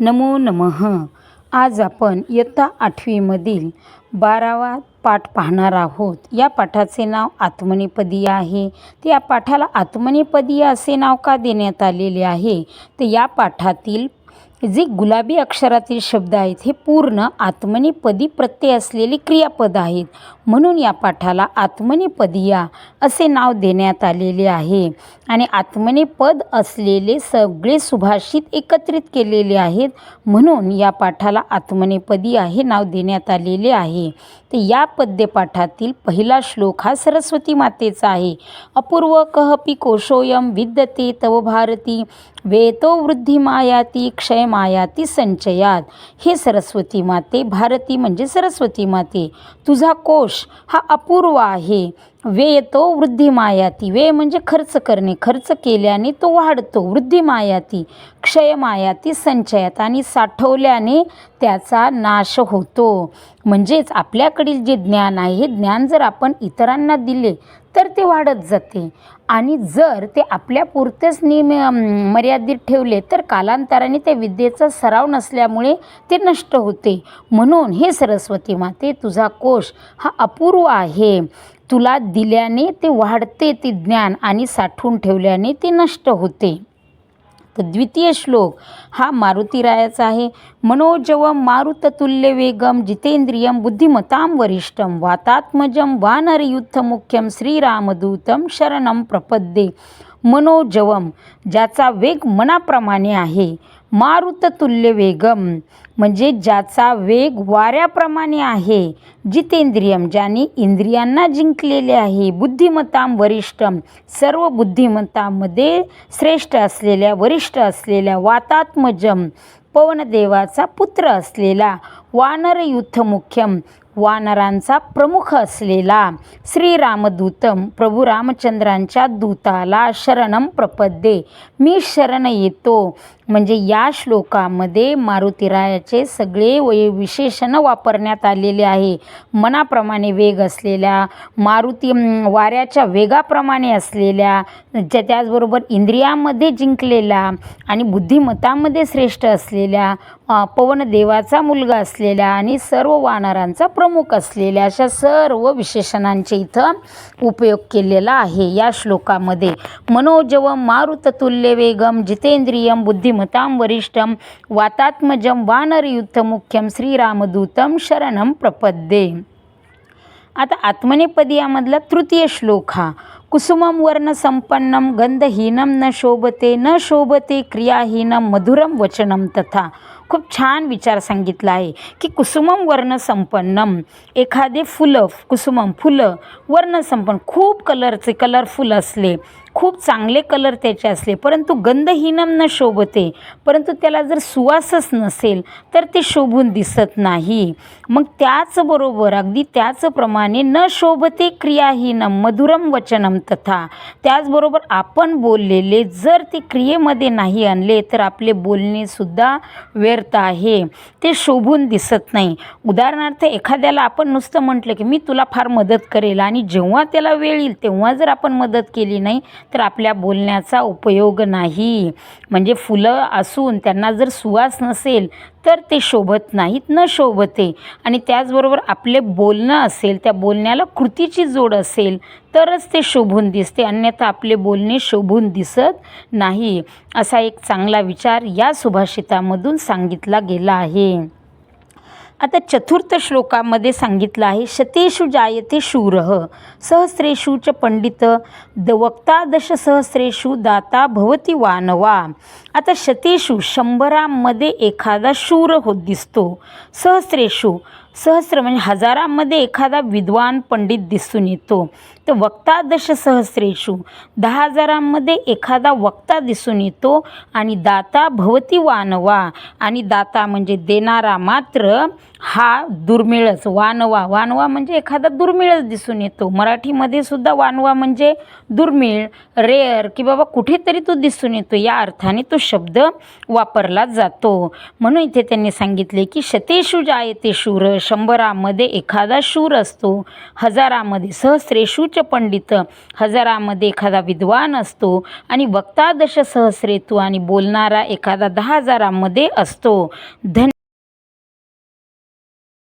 नमो नमः. आज आपण इयत्ता आठवीमधील बारावा पाठ पाहणार आहोत. या पाठाचे नाव आत्मनेपदीय आहे. तर या पाठाला आत्मनेपदीय असे नाव का देण्यात आलेले आहे? तर या पाठातील जे गुलाबी अक्षरातील शब्द आहेत हे पूर्ण आत्मनेपदी प्रत्यय असलेले क्रियापद आहेत. म्हणून या पाठाला आत्मनेपदिया असे नाव देण्यात आलेले आहे. आणि आत्मनेपद असलेले सगळे सुभाषित एकत्रित केलेले आहेत म्हणून या पाठाला आत्मनेपदीय हे नाव देण्यात आलेले आहे. तर या पद्यपाठातील पहिला श्लोक हा सरस्वती मातेचा आहे. अपूर्व कहपी कोशोयम विद्यते तव भारती वेतो वृद्धी मायाती क्षय मायाती संचयात. हे सरस्वती माते भारती म्हणजे सरस्वती माते. तुझा कोश हा अपूर्व आहे. वे येतो वृद्धी मायाती वे म्हणजे खर्च करणे खर्च केल्याने तो वाढतो. वृद्धी मायाती क्षय मायाती संचयात आणि साठवल्याने त्याचा नाश होतो. म्हणजेच आपल्याकडील जे ज्ञान आहे हे ज्ञान जर आपण इतरांना दिले तर ते वाढत जाते. आणि जर ते आपल्यापुरतेच नियम मर्यादित ठेवले तर कालांतराने त्या विद्येचा सराव नसल्यामुळे ते नष्ट होते. म्हणून हे सरस्वती माते तुझा कोश हा अपूर्व आहे. तुला दिल्याने ते वाढते ते ज्ञान आणि साठवून ठेवल्याने ते नष्ट होते. तर द्वितीय श्लोक हा मारुतीरायाचा आहे. मनोजवम मारुततुल्य वेगम जितेंद्रियम बुद्धिमतां वरिष्ठम वातात्मजम वानरयुद्धमुख्यम श्रीरामदूतम शरणम प्रपद्ये। मनोजवम ज्याचा वेग मनाप्रमाणे आहे. मारुततुल्य वेगम म्हणजे ज्याचा वेग वाऱ्याप्रमाणे आहे जितेंद्रियम ज्याने इंद्रियांना जिंकलेले आहे. बुद्धिमत्ताम वरिष्ठम सर्व बुद्धिमत्तामध्ये श्रेष्ठ असलेल्या वरिष्ठ असलेल्या वातात्मजम पवनदेवाचा पुत्र असलेला वानरयुथ मुख्यम वानरांचा प्रमुख असलेला श्रीरामदूतम प्रभू रामचंद्रांच्या दूताला शरणम प्रपद्ये मी शरण येतो. म्हणजे या श्लोकामध्ये मारुतीरायाचे सगळे वै विशेषण वापरण्यात आलेले आहे. मनाप्रमाणे वेग असलेल्या मारुती वाऱ्याच्या वेगाप्रमाणे असलेल्या ज्या त्याचबरोबर इंद्रियामध्ये जिंकलेला आणि बुद्धिमत्तामध्ये श्रेष्ठ असलेल्या पवनदेवाचा मुलगा असलेल्या आणि सर्व वानरांचा प्रमुख असलेल्या अशा सर्व विशेषणांचे इथं उपयोग केलेला आहे. या श्लोकामध्ये मनोजवम मारुततुल्य वेगम जितेंद्रियम बुद्धिमतां वरिष्ठम वातात्मजम वानरयुद्धमुख्यम श्रीरामदूतम शरणम प्रपद्ये. आता आत्मनेपदी यामधला तृतीय श्लोक हा कुसुमम वर्णसंपन्नम गंधहीनम न शोभते न शोभते क्रियाहीनम मधुरम वचनम तथा खूप छान विचार सांगितला आहे की कुसुमम वर्णसंपन्नम एखादे फुलं कुसुमम फुलं वर्णसंपन्न खूप कलरचे कलरफुल असले खूप चांगले कलर त्याचे असले परंतु गंधहीनम न शोभते परंतु त्याला जर सुवासच नसेल तर ते शोभून दिसत नाही. मग त्याचबरोबर अगदी त्याचप्रमाणे न शोभते क्रियाहीनम मधुरम वचनम तथा. त्याचबरोबर आपण बोललेले जर ते क्रियेमध्ये नाही आणले तर आपले बोलणेसुद्धा व्यर्थ आहे. ते शोभून दिसत नाही. उदाहरणार्थ एखाद्याला आपण नुसतं म्हटलं की मी तुला फार मदत करेल आणि जेव्हा त्याला वेळ येईल तेव्हा जर आपण मदत केली नाही तर आपल्या बोलण्याचा उपयोग नाही. म्हणजे फुलं असून त्यांना जर सुवास नसेल तर ते शोभत नाहीत न शोभते. आणि त्याचबरोबर आपले बोलणं असेल त्या बोलण्याला कृतीची जोड असेल तरच ते शोभून दिसते. अन्यथा आपले बोलणे शोभून दिसत नाही. असा एक चांगला विचार या सुभाषितामधून सांगितला गेला आहे. आता चतुर्थ श्लोकामध्ये सांगितलं आहे शतेषु जायते शूरः सहस्रेषु च पंडित द वक्ता दशसहस्रेषु दाता भवती वानवा। आता शतेषु शंभरामध्ये एखादा शूर होत दिसतो सहस्रेषु सहस्र म्हणजे हजारामध्ये एखादा विद्वान पंडित दिसून येतो. तर वक्ता दशसहस्रेषु दहा हजारांमध्ये एखादा वक्ता दिसून येतो आणि दाता भवती वानवा. आणि दाता म्हणजे देणारा मात्र हा दुर्मिळच वानवा. वानवा म्हणजे एखादा दुर्मिळच दिसून येतो. मराठीमध्ये सुद्धा वानवा म्हणजे दुर्मिळ रेअर की बाबा कुठेतरी तो दिसून येतो. या अर्थाने तो शब्द वापरला जातो. म्हणून इथे त्यांनी सांगितले की शतेषु जायते शूर शंभरामध्ये एखादा शूर असतो. हजारामध्ये सहस्रेशूच पंडित हजारामध्ये एखादा विद्वान असतो आणि वक्तादश सहस्रेतू आणि बोलणारा एखादा दहा हजारामध्ये असतो. धन